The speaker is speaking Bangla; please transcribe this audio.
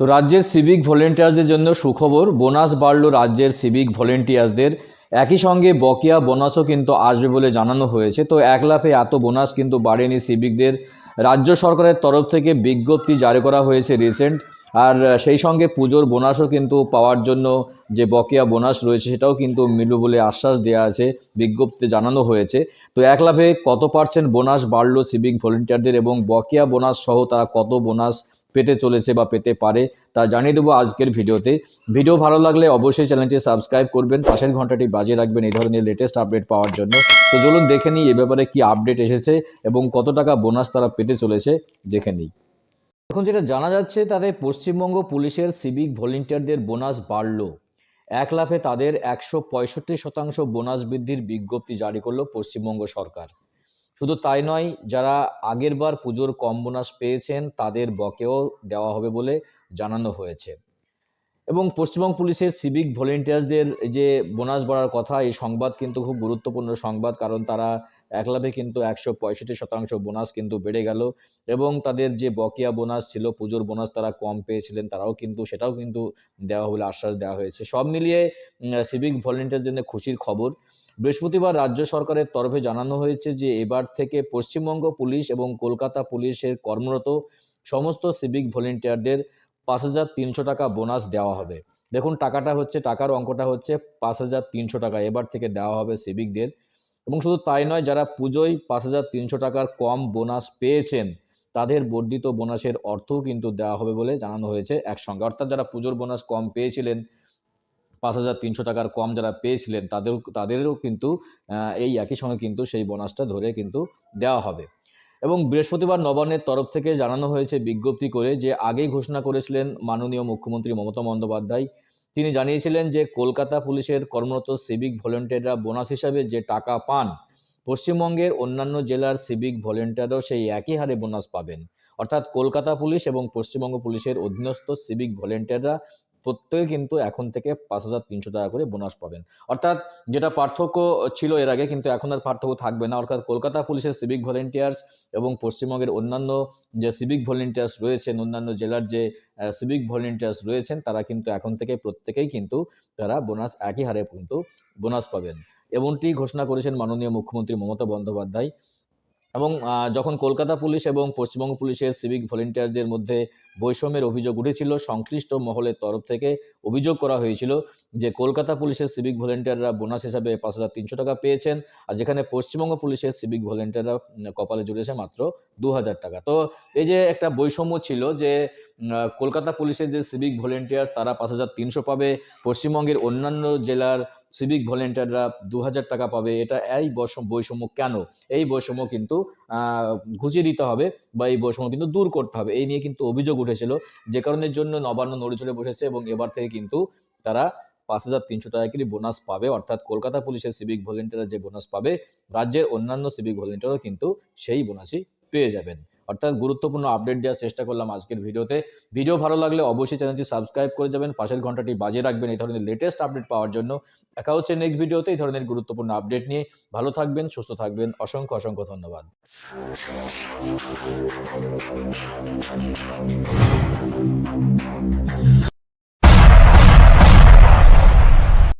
তো রাজ্যের সিভিক ভলেন্টিয়ার্সদের জন্য সুখবর, বোনাস বাড়ল রাজ্যের সিভিক ভলেন্টিয়ার্সদের একই সঙ্গে বকেয়া বোনাসও কিন্তু আসবে বলে জানানো হয়েছে। তো এক লাফে এত বোনাস কিন্তু বাড়েনি সিভিকদের রাজ্য সরকারের তরফ থেকে বিজ্ঞপ্তি জারি করা হয়েছে রিসেন্ট আর সেই সঙ্গে পুজোর বোনাসও কিন্তু পাওয়ার জন্য যে বকেয়া বোনাস রয়েছে সেটাও কিন্তু মিলবে বলে আশ্বাস দেওয়া আছে, বিজ্ঞপ্তিতে জানানো হয়েছে। তো এক লাফে কত পার্সেন্ট বোনাস বাড়লো সিভিক ভলেন্টিয়ারদের এবং বকেয়া বোনাস সহ তারা কত বোনাস পেতে চলেছে বা পেতে পারে তা জানিয়ে দেবো আজকের ভিডিওতে। ভিডিও ভালো লাগলে অবশ্যই চ্যানেলটি সাবস্ক্রাইব করবেন, পাশের ঘন্টাটি বাজিয়ে রাখবেন এই ধরনের লেটেস্ট আপডেট পাওয়ার জন্য। তো চলুন দেখে নিই এ ব্যাপারে কি আপডেট এসেছে এবং কত টাকা বোনাস তারা পেতে চলেছে, দেখে নিই। এখন যেটা জানা যাচ্ছে তাদের পশ্চিমবঙ্গ পুলিশের সিভিক ভলেন্টিয়ারদের বোনাস বাড়লো। এক লাফে তাদের একশো পঁয়ষট্টি শতাংশ বোনাস বৃদ্ধির বিজ্ঞপ্তি জারি করল পশ্চিমবঙ্গ সরকার। শুধু তাই নয়, যারা আগের বার পুজোর কম বোনাস পেয়েছেন, তাদের বকেও দেওয়া হবে বলে জানানো হয়েছে। এবং পশ্চিমবঙ্গ পুলিশের সিভিক ভলেন্টিয়ার্সদের যে বোনাস বাড়ার কথা, এই সংবাদ কিন্তু খুব গুরুত্বপূর্ণ সংবাদ, কারণ তারা একলাভে কিন্তু একশো পঁয়ষট্টি শতাংশ বোনাস কিন্তু বেড়ে গেল এবং তাদের যে বকেয়া বোনাস ছিল, পুজোর বোনাস তারা কম পেয়েছিলেন, তারাও কিন্তু সেটাও কিন্তু দেওয়া বলে আশ্বাস দেওয়া হয়েছে। সব মিলিয়ে সিভিক ভলেন্টিয়ার জন্য খুশির খবর। বৃহস্পতিবার রাজ্য সরকারের তরফে জানানো হয়েছে যে, এবার থেকে পশ্চিমবঙ্গ পুলিশ এবং কলকাতা পুলিশের কর্মরত সমস্ত সিভিক ভলেন্টিয়ারদের পাঁচ হাজার তিনশো টাকা বোনাস দেওয়া হবে। দেখুন, টাকাটা হচ্ছে, টাকার অঙ্কটা হচ্ছে পাঁচ হাজার তিনশো টাকা। এবার থেকে দেওয়া হবে সিভিকদের এবং শুধু তাই নয়, যারা পুজোয় পাঁচ হাজার তিনশো টাকার কম বোনাস পেয়েছেন, তাদের বর্ধিত বোনাসের অর্থও কিন্তু দেওয়া হবে বলে জানানো হয়েছে একসঙ্গে। অর্থাৎ যারা পুজোর বোনাস কম পেয়েছিলেন পাঁচ হাজার তিনশো টাকার কম যারা পেয়েছিলেন তাদের তাদেরও কিন্তু এই একই সঙ্গে কিন্তু সেই বোনাসটা ধরে কিন্তু দেওয়া হবে। এবং বৃহস্পতিবার নবান্নের তরফ থেকে জানানো হয়েছে বিজ্ঞপ্তি করে যে, আগেই ঘোষণা করেছিলেন মাননীয় মুখ্যমন্ত্রী মমতা বন্দ্যোপাধ্যায়। তিনি জানিয়েছিলেন যে, কলকাতা পুলিশের কর্মরত সিভিক ভলেন্টিয়াররা বোনাস হিসাবে যে টাকা পান, পশ্চিমবঙ্গের অন্যান্য জেলার সিভিক ভলেন্টিয়াররাও সেই একই হারে বোনাস পাবেন। অর্থাৎ কলকাতা পুলিশ এবং পশ্চিমবঙ্গ পুলিশের অধীনস্থ সিভিক ভলেন্টিয়াররা প্রত্যেকে কিন্তু এখন থেকে পাঁচ হাজার তিনশো টাকা করে বোনাস পাবেন। অর্থাৎ যেটা পার্থক্য ছিল এর আগে কিন্তু এখন আর পার্থক্য থাকবে না। অর্থাৎ কলকাতা পুলিশের সিভিক ভলেন্টিয়ার্স এবং পশ্চিমবঙ্গের অন্যান্য যে সিভিক ভলেন্টিয়ার্স রয়েছেন, অন্যান্য জেলার যে সিভিক ভলেন্টিয়ার্স রয়েছেন, তারা কিন্তু এখন থেকে প্রত্যেকেই কিন্তু তারা বোনাস একই হারে কিন্তু বোনাস পাবেন। এমনটি ঘোষণা করেছেন মাননীয় মুখ্যমন্ত্রী মমতা বন্দ্যোপাধ্যায়। এবং যখন কলকাতা পুলিশ এবং পশ্চিমবঙ্গ পুলিশের সিভিক ভলেন্টিয়ারদের মধ্যে বৈষম্যের অভিযোগ উঠেছিল, সংশ্লিষ্ট মহলের তরফ থেকে অভিযোগ করা হয়েছিল যে কলকাতা পুলিশের সিভিক ভলেন্টিয়াররা বোনাস হিসাবে পাঁচ হাজার তিনশো টাকা পেয়েছেন আর যেখানে পশ্চিমবঙ্গ পুলিশের সিভিক ভলেন্টিয়াররা কপালে জুড়েছে মাত্র দু হাজার টাকা। তো এই যে একটা বৈষম্য ছিল যে কলকাতা পুলিশের যে সিভিক ভলেন্টিয়ার্স তারা পাঁচ হাজার তিনশো পাবে। পশ্চিমবঙ্গের অন্যান্য জেলার সিভিক ভলেন্টিয়াররা দু হাজার টাকা পাবে। এটা এই বৈষম্য কেন? এই বৈষম্য কিন্তু ঘুচিয়ে দিতে হবে বা এই বৈষম্য কিন্তু দূর করতে হবে। এই নিয়ে কিন্তু অভিযোগ উঠেছিল। যে কারণের জন্য নবান্ন নড়িচড়ে বসেছে এবং এবার থেকে কিন্তু তারা পাঁচ হাজার তিনশো টাকা করে বোনাস পাবে। অর্থাৎ কলকাতা পুলিশের সিভিক ভলেন্টিয়ার যে বোনাস পাবে, রাজ্যের অন্যান্য সিভিক ভলেন্টিয়ারও কিন্তু সেই বোনাসই পেয়ে যাবেন। অর্থাৎ গুরুত্বপূর্ণ আপডেট দেওয়ার চেষ্টা করলাম আজকের ভিডিওতে। ভিডিও ভালো লাগলে অবশ্যই চ্যানেলটি সাবস্ক্রাইব করে যাবেন, পাশের ঘন্টাটি বাজিয়ে রাখবেন এই ধরনের লেটেস্ট আপডেট পাওয়ার জন্য। দেখা হচ্ছে নেক্সট ভিডিওতে এই ধরনের গুরুত্বপূর্ণ আপডেট নিয়ে। ভালো থাকবেন, সুস্থ থাকবেন। অসংখ্য অসংখ্য ধন্যবাদ।